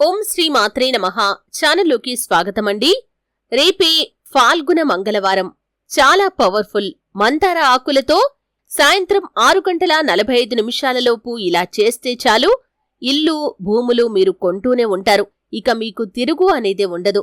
ఓం శ్రీ మాత్రే నమ. ఛానల్లోకి స్వాగతమండి. రేపే ఫాల్గుణ మంగళవారం. చాలా పవర్ఫుల్ మందార ఆకులతో సాయంత్రం ఆరు గంటల నలభై ఐదు నిమిషాలలోపు ఇలా చేస్తే చాలు. ఇల్లు భూములు మీరు కొంటూనే ఉంటారు. ఇక మీకు తిరుగు అనేదే ఉండదు.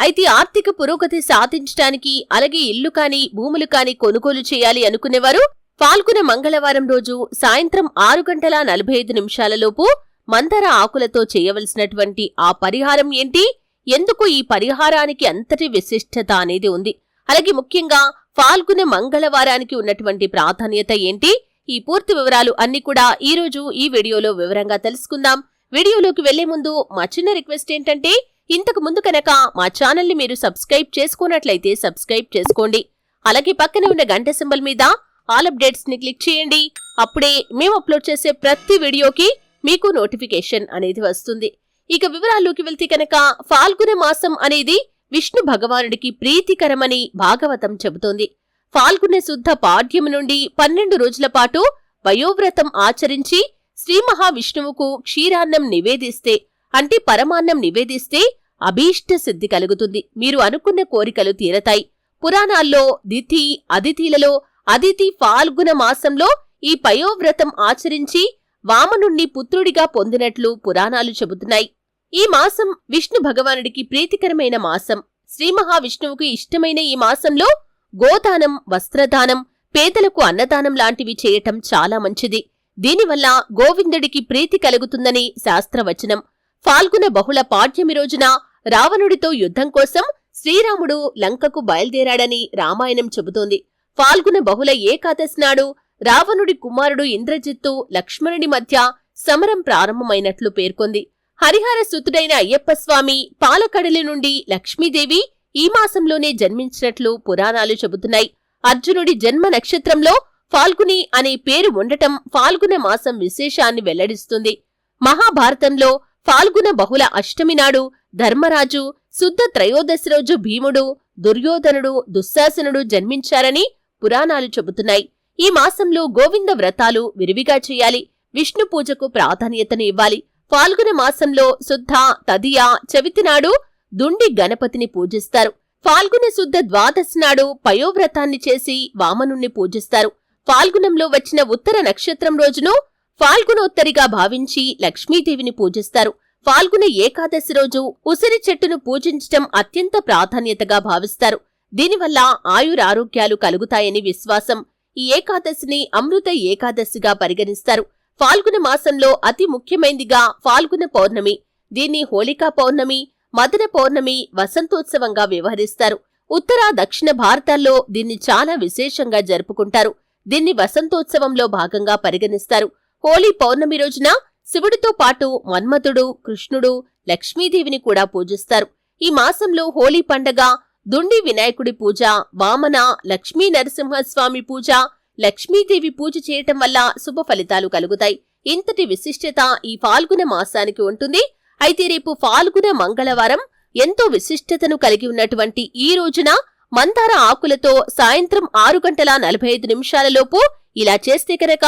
అయితే ఆర్థిక పురోగతి సాధించడానికి అలాగే ఇల్లు కాని భూములు కాని కొనుగోలు చేయాలి అనుకునేవారు. ఫాల్గుణ మంగళవారం రోజు సాయంత్రం ఆరు గంటల నలభై ఐదు నిమిషాలలోపు మందర ఆకులతో చేయవలసినటువంటి ఆ పరిహారం ఏంటి? ఎందుకు ఈ పరిహారానికి అంతటి విశిష్టత అనేది ఉంది? అలాగే ముఖ్యంగా ఫాల్గుణ మంగళవారానికి ఉన్నటువంటి ప్రాధాన్యత ఏంటి? ఈ పూర్తి వివరాలు అన్ని కూడా ఈ రోజు ఈ వీడియోలో వివరంగా తెలుసుకుందాం. వీడియోలోకి వెళ్ళే ముందు మా చిన్న రిక్వెస్ట్ ఏంటంటే ఇంతకు ముందు కనుక మా ఛానల్ని మీరు సబ్స్క్రైబ్ చేసుకున్నట్లయితే సబ్స్క్రైబ్ చేసుకోండి. అలాగే పక్కనే ఉన్న గంట సింబల్ మీద ఆల్ అప్డేట్స్ని క్లిక్ చేయండి. అప్పుడే మేము అప్లోడ్ చేసే ప్రతి వీడియోకి మీకు నోటిఫికేషన్ అనేది వస్తుంది. ఇక వివరాల్లోకి వెళ్తే కనుక ఫాల్గుణ మాసం అనేది విష్ణు భగవానుడికి ప్రీతికరమని భాగవతం చెబుతోంది. ఫాల్గుణ శుద్ధ పాడ్యము నుండి పన్నెండు రోజుల పాటు వయోవ్రతం ఆచరించి శ్రీ మహావిష్ణువుకు క్షీరాన్నం నివేదిస్తే అంటే పరమాన్నం నివేదిస్తే అభీష్ట సిద్ధి కలుగుతుంది. మీరు అనుకున్న కోరికలు తీరతాయి. పురాణాల్లో దితి అదితిలలో అదితి ఫాల్గుణ మాసంలో ఈ పయోవ్రతం ఆచరించి వామనుణ్ణి పుత్రుడిగా పొందినట్లు పురాణాలు చెబుతున్నాయి. ఈ మాసం విష్ణు భగవానుడికి ప్రీతికరమైన మాసం. శ్రీ మహావిష్ణువుకు ఇష్టమైన ఈ మాసంలో గోదానం వస్త్రదానం పేదలకు అన్నదానం లాంటివి చేయటం చాలా మంచిది. దీనివల్ల గోవిందుడికి ప్రీతి కలుగుతుందని శాస్త్రవచనం. ఫాల్గుణ బహుళ పాడ్యమి రోజున రావణుడితో యుద్ధం కోసం శ్రీరాముడు లంకకు బయలుదేరాడని రామాయణం చెబుతోంది. ఫాల్గుణ బహుళ ఏకాదశి నాడు రావణుడి కుమారుడు ఇంద్రజిత్తు లక్ష్మణుడి మధ్య సమరం ప్రారంభమైనట్లు పేర్కొంది. హరిహర సుతుడైన అయ్యప్పస్వామి పాలకడలి నుండి లక్ష్మీదేవి ఈ మాసంలోనే జన్మించినట్లు పురాణాలు చెబుతున్నాయి. అర్జునుడి జన్మ నక్షత్రంలో ఫాల్గుని అనే పేరు ఉండటం ఫాల్గుణ మాసం విశేషాన్ని వెల్లడిస్తుంది. మహాభారతంలో ఫాల్గుణ బహుళ అష్టమి నాడు ధర్మరాజు శుద్ధ త్రయోదశి రోజు భీముడు దుర్యోధనుడు దుశ్శాసనుడు జన్మించారని పురాణాలు చెబుతున్నాయి. ఈ మాసంలో గోవింద వ్రతాలు విరివిగా చేయాలి. విష్ణు పూజకు ప్రాధాన్యతను ఇవ్వాలి. ఫాల్గుణ మాసంలో శుద్ధ తదియ చవితి నాడు దుండి గణపతిని పూజిస్తారు. ఫాల్గుణ శుద్ధ ద్వాదశి నాడు పయోవ్రతాన్ని చేసి వామనుణ్ణి పూజిస్తారు. ఫాల్గుణంలో వచ్చిన ఉత్తర నక్షత్రం రోజును ఫాల్గుణోత్తరిగా భావించి లక్ష్మీదేవిని పూజిస్తారు. ఫాల్గుణ ఏకాదశి రోజు ఉసిరి చెట్టును పూజించటం అత్యంత ప్రాధాన్యతగా భావిస్తారు. దీనివల్ల ఆయురారోగ్యాలు కలుగుతాయని విశ్వాసం. ఈ ఏకాదశిని అమృత ఏకాదశిగా పరిగణిస్తారు. ఫాల్గుణ మాసంలో అతి ముఖ్యమైనదిగా ఫాల్గుణ పౌర్ణమి. దీన్ని హోళికా పౌర్ణమి మదన పౌర్ణమి వసంతోత్సవంగా వ్యవహరిస్తారు. ఉత్తర దక్షిణ భారతాల్లో దీన్ని చాలా విశేషంగా జరుపుకుంటారు. దీన్ని వసంతోత్సవంలో భాగంగా పరిగణిస్తారు. హోళీ పౌర్ణమి రోజున శివుడితో పాటు మన్మథుడు కృష్ణుడు లక్ష్మీదేవిని కూడా పూజిస్తారు. ఈ మాసంలో హోళీ పండగ దుండి వినాయకుడి పూజ వామన లక్ష్మీ నరసింహస్వామి పూజ లక్ష్మీదేవి పూజ చేయటం వల్ల శుభ ఫలితాలు కలుగుతాయి. ఇంతటి విశిష్టత ఈ ఫాల్గుణ మాసానికి ఉంటుంది. అయితే రేపు ఫాల్గుణ మంగళవారం ఎంతో విశిష్టతను కలిగి ఉన్నటువంటి ఈ రోజున మందార ఆకులతో సాయంత్రం ఆరు గంటల నలభై ఐదు నిమిషాలలోపు ఇలా చేస్తే కనుక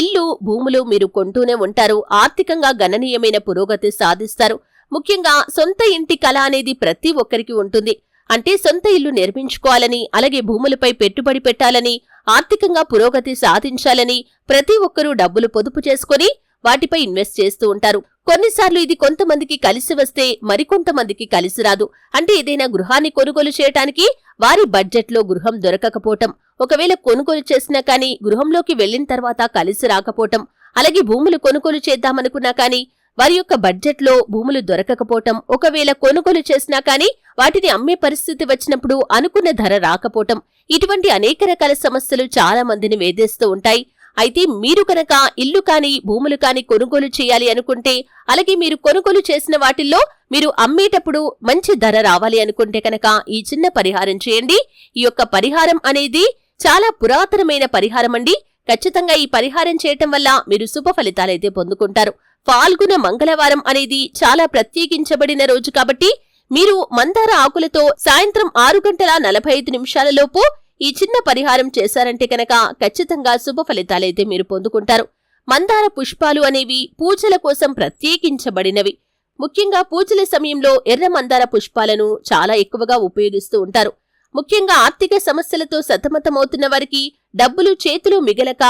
ఇల్లు భూములు మీరు కొంటూనే ఉంటారు. ఆర్థికంగా గణనీయమైన పురోగతి సాధిస్తారు. ముఖ్యంగా సొంత ఇంటి కళ అనేది ప్రతి ఒక్కరికి ఉంటుంది. అంటే సొంత ఇల్లు నిర్మించుకోవాలని అలాగే భూములపై పెట్టుబడి పెట్టాలని ఆర్థికంగా పురోగతి సాధించాలని ప్రతి ఒక్కరూ డబ్బులు పొదుపు చేసుకుని వాటిపై ఇన్వెస్ట్ చేస్తూ ఉంటారు. కొన్నిసార్లు ఇది కొంతమందికి కలిసి వస్తే మరికొంతమందికి కలిసి రాదు. అంటే ఏదైనా గృహాన్ని కొనుగోలు చేయటానికి వారి బడ్జెట్లో గృహం దొరకకపోవటం ఒకవేళ కొనుగోలు చేసినా కానీ గృహంలోకి వెళ్ళిన తర్వాత కలిసి రాకపోవటం అలాగే భూములు కొనుగోలు చేద్దామనుకున్నా కానీ వారి యొక్క బడ్జెట్లో భూములు దొరకకపోవటం ఒకవేళ కొనుగోలు చేసినా కానీ వాటిని అమ్మే పరిస్థితి వచ్చినప్పుడు అనుకున్న ధర రాకపోవటం ఇటువంటి అనేక రకాల సమస్యలు చాలా మందిని వేధిస్తూ ఉంటాయి. అయితే మీరు కనుక ఇల్లు కాని భూములు కాని కొనుగోలు చేయాలి అనుకుంటే అలాగే మీరు కొనుగోలు చేసిన వాటిల్లో మీరు అమ్మేటప్పుడు మంచి ధర రావాలి అనుకుంటే కనుక ఈ చిన్న పరిహారం చేయండి. ఈ యొక్క పరిహారం అనేది చాలా పురాతనమైన పరిహారం అండి. ఖచ్చితంగా ఈ పరిహారం చేయటం వల్ల మీరు శుభ ఫలితాలైతే పొందుకుంటారు. ఫాల్గుణ మంగళవారం అనేది చాలా ప్రత్యేకించబడిన రోజు కాబట్టి మీరు మందార ఆకులతో సాయంత్రం ఆరు గంటల నలభై ఐదు నిమిషాలలోపు ఈ చిన్న పరిహారం చేశారంటే కనుక ఖచ్చితంగా శుభ ఫలితాలైతే మీరు పొందుకుంటారు. మందార పుష్పాలు అనేవి పూజల కోసం ప్రత్యేకించబడినవి. ముఖ్యంగా పూజల సమయంలో ఎర్ర మందార పుష్పాలను చాలా ఎక్కువగా ఉపయోగిస్తూ ఉంటారు. ముఖ్యంగా ఆర్థిక సమస్యలతో సతమతమవుతున్న వారికి డబ్బులు చేతులు మిగలక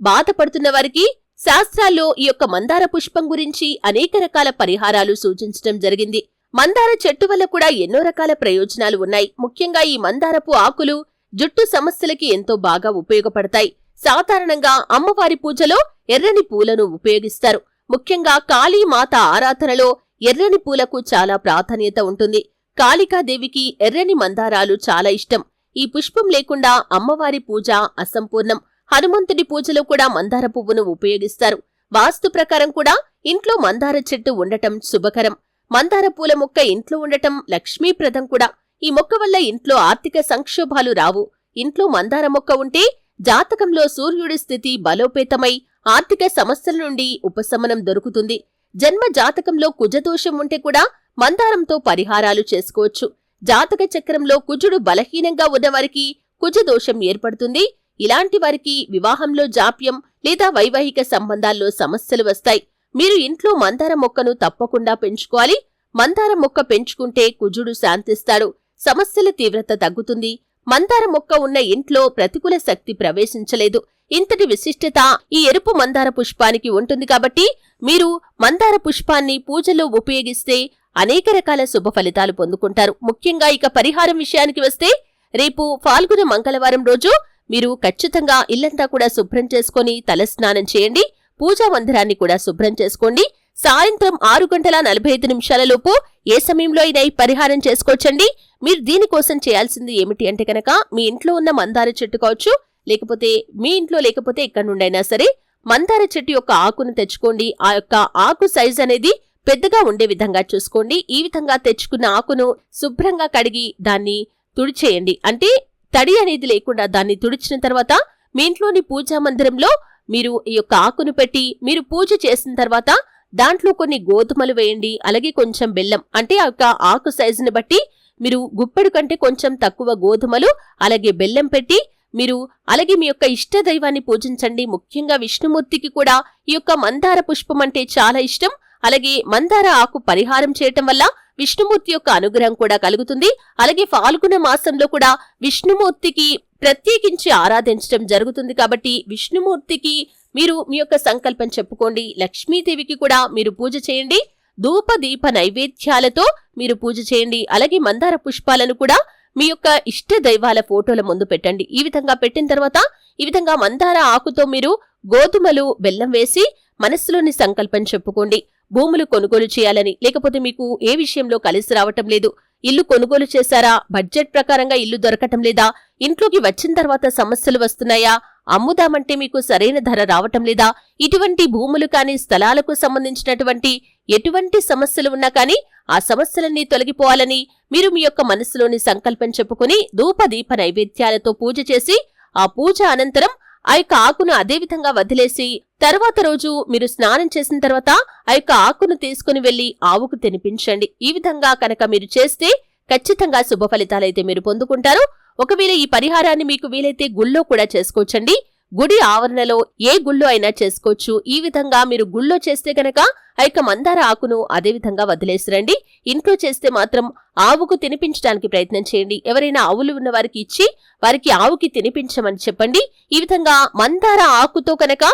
బాధపడుతున్న వారికి శాస్త్రాల్లో ఈ యొక్క మందార పుష్పం గురించి అనేక రకాల పరిహారాలు సూచించడం జరిగింది. మందార చెట్టు వల్ల కూడా ఎన్నో రకాల ప్రయోజనాలు ఉన్నాయి. ముఖ్యంగా ఈ మందారపు ఆకులు జుట్టు సమస్యలకి ఎంతో బాగా ఉపయోగపడతాయి. సాధారణంగా అమ్మవారి పూజలో ఎర్రని పూలను ఉపయోగిస్తారు. ముఖ్యంగా కాళీమాత ఆరాధనలో ఎర్రని పూలకు చాలా ప్రాధాన్యత ఉంటుంది. కాళికాదేవికి ఎర్రని మందారాలు చాలా ఇష్టం. ఈ పుష్పం లేకుండా అమ్మవారి పూజ అసంపూర్ణం. హనుమంతుడి పూజలో కూడా మందార పువ్వును ఉపయోగిస్తారు. వాస్తు ప్రకారం కూడా ఇంట్లో మందార చెట్టు ఉండటం శుభకరం. మందార పూల మొక్క ఇంట్లో ఉండటం లక్ష్మీప్రదం కూడా. ఈ మొక్క వల్ల ఇంట్లో ఆర్థిక సంక్షోభాలు రావు. ఇంట్లో మందార మొక్క ఉంటే జాతకంలో సూర్యుడి స్థితి బలోపేతమై ఆర్థిక సమస్యల నుండి ఉపశమనం దొరుకుతుంది. జన్మ జాతకంలో కుజదోషం ఉంటే కూడా మందారంతో పరిహారాలు చేసుకోవచ్చు. జాతక చక్రంలో కుజుడు బలహీనంగా ఉన్నవారికి కుజదోషం ఏర్పడుతుంది. ఇలాంటి వారికి వివాహంలో జాప్యం లేదా వైవాహిక సంబంధాల్లో సమస్యలు వస్తాయి. మీరు ఇంట్లో మందార మొక్కను తప్పకుండా పెంచుకోవాలి. మందార మొక్క పెంచుకుంటే కుజుడు శాంతిస్తాడు. సమస్యల తీవ్రత తగ్గుతుంది. మందార మొక్క ఉన్న ఇంట్లో ప్రతికూల శక్తి ప్రవేశించలేదు. ఇంతటి విశిష్టత ఈ ఎరుపు మందార పుష్పానికి ఉంటుంది కాబట్టి మీరు మందార పుష్పాన్ని పూజలో ఉపయోగిస్తే అనేక రకాల శుభ ఫలితాలు పొందుకుంటారు. ముఖ్యంగా ఇక పరిహారం విషయానికి వస్తే రేపు ఫాల్గుణ మంగళవారం రోజు మీరు ఖచ్చితంగా ఇల్లంతా కూడా శుభ్రం చేసుకుని తలస్నానం చేయండి. పూజా మందిరాన్ని కూడా శుభ్రం చేసుకోండి. సాయంత్రం ఆరు గంటల నలభై ఐదు నిమిషాలలోపు ఏ సమయంలో అయినా పరిహారం చేసుకోవచ్చండి. మీరు దీనికోసం చేయాల్సింది ఏమిటి అంటే కనుక మీ ఇంట్లో ఉన్న మందార చెట్టు కావచ్చు లేకపోతే మీ ఇంట్లో లేకపోతే ఎక్కడి నుండైనా సరే మందార చెట్టు యొక్క ఆకును తెచ్చుకోండి. ఆ యొక్క ఆకు సైజ్ అనేది పెద్దగా ఉండే విధంగా చూసుకోండి. ఈ విధంగా తెచ్చుకున్న ఆకును శుభ్రంగా కడిగి దాన్ని తుడిచేయండి. అంటే తడి అనేది లేకుండా దాన్ని తుడిచిన తర్వాత మీ ఇంట్లోని పూజా మందిరంలో మీరు ఈ యొక్క ఆకును పెట్టి మీరు పూజ చేసిన తర్వాత దాంట్లో కొన్ని గోధుమలు వేయండి అలాగే కొంచెం బెల్లం. అంటే ఆ యొక్క ఆకు సైజుని బట్టి మీరు గుప్పెడు కంటే కొంచెం తక్కువ గోధుమలు అలాగే బెల్లం పెట్టి మీరు అలాగే మీ యొక్క ఇష్ట దైవాన్ని పూజించండి. ముఖ్యంగా విష్ణుమూర్తికి కూడా ఈ యొక్క మందార పుష్పం అంటే చాలా ఇష్టం. అలాగే మందార ఆకు పరిహారం చేయటం వల్ల విష్ణుమూర్తి యొక్క అనుగ్రహం కూడా కలుగుతుంది. అలాగే ఫాల్గుణ మాసంలో కూడా విష్ణుమూర్తికి ప్రత్యేకించి ఆరాధించడం జరుగుతుంది కాబట్టి విష్ణుమూర్తికి మీరు మీ యొక్క సంకల్పం చెప్పుకోండి. లక్ష్మీదేవికి కూడా మీరు పూజ చేయండి. ధూప దీప నైవేద్యాలతో మీరు పూజ చేయండి. అలాగే మందార పుష్పాలను కూడా మీ యొక్క ఇష్ట దైవాల ఫోటోల ముందు పెట్టండి. ఈ విధంగా పెట్టిన తర్వాత ఈ విధంగా మందార ఆకుతో మీరు గోధుమలు బెల్లం వేసి మనస్సులోని సంకల్పం చెప్పుకోండి. భూములు కొనుగోలు చేయాలని లేకపోతే మీకు ఏ విషయంలో కలిసి రావటం లేదు. ఇల్లు కొనుగోలు చేశారా? బడ్జెట్ ప్రకారంగా ఇల్లు దొరకటం లేదా? ఇంట్లోకి వచ్చిన తర్వాత సమస్యలు వస్తున్నాయా? అమ్ముదామంటే మీకు సరైన ధర రావటం లేదా? ఇటువంటి భూములు కాని స్థలాలకు సంబంధించినటువంటి ఎటువంటి సమస్యలు ఉన్నా కానీ ఆ సమస్యలన్నీ తొలగిపోవాలని మీరు మీ యొక్క మనసులోని సంకల్పం చెప్పుకుని ధూపదీప నైవేద్యాలతో పూజ చేసి ఆ పూజ అనంతరం ఆ యొక్క ఆకును అదేవిధంగా వదిలేసి తర్వాత రోజు మీరు స్నానం చేసిన తర్వాత ఆ యొక్క ఆకును తీసుకుని వెళ్ళి ఆవుకు తినిపించండి. ఈ విధంగా కనుక మీరు చేస్తే ఖచ్చితంగా శుభ ఫలితాలైతే మీరు పొందుకుంటారు. ఒకవేళ ఈ పరిహారాన్ని మీకు వీలైతే గుళ్ళో కూడా చేసుకోవచ్చండి. గుడి ఆవరణలో ఏ గుళ్ళో అయినా చేసుకోవచ్చు. ఈ విధంగా మీరు గుళ్ళో చేస్తే గనక ఆ యొక్క మందార ఆకును అదే విధంగా వదిలేసిరండి. ఇంట్లో చేస్తే మాత్రం ఆవుకు తినిపించడానికి ప్రయత్నం చేయండి. ఎవరైనా ఆవులు ఉన్న వారికి ఇచ్చి వారికి ఆవుకి తినిపించమని చెప్పండి. ఈ విధంగా మందార ఆకుతో కనుక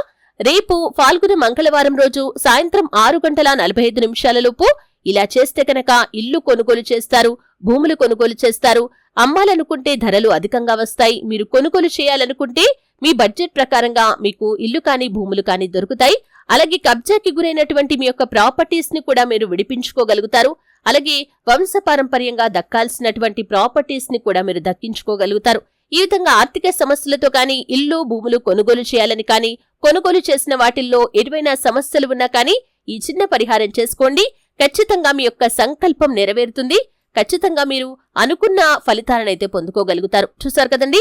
రేపు ఫాల్గుణ మంగళవారం రోజు సాయంత్రం ఆరు గంటల నలభై ఐదు నిమిషాలలోపు ఇలా చేస్తే కనుక ఇల్లు కొనుగోలు చేస్తారు భూములు కొనుగోలు చేస్తారు. అమ్మాలనుకుంటే ధరలు అధికంగా వస్తాయి. మీరు కొనుగోలు చేయాలనుకుంటే మీ బడ్జెట్ ప్రకారంగా మీకు ఇల్లు కానీ భూములు కానీ దొరుకుతాయి. అలాగే కబ్జాకి గురైనటువంటి మీ యొక్క ప్రాపర్టీస్ని కూడా మీరు విడిపించుకోగలుగుతారు. అలాగే వంశపారంపర్యంగా దక్కాల్సినటువంటి ప్రాపర్టీస్ని కూడా మీరు దక్కించుకోగలుగుతారు. ఈ విధంగా ఆర్థిక సమస్యలతో కానీ ఇల్లు భూములు కొనుగోలు చేయాలని కానీ కొనుగోలు చేసిన వాటిల్లో ఎటువైనా సమస్యలు ఉన్నా కానీ ఈ చిన్న పరిహారం చేసుకోండి. ఖచ్చితంగా మీ యొక్క సంకల్పం నెరవేరుతుంది. ఖచ్చితంగా మీరు అనుకున్న ఫలితాలనైతే పొందుకోగలుగుతారు. చూసారు కదండి?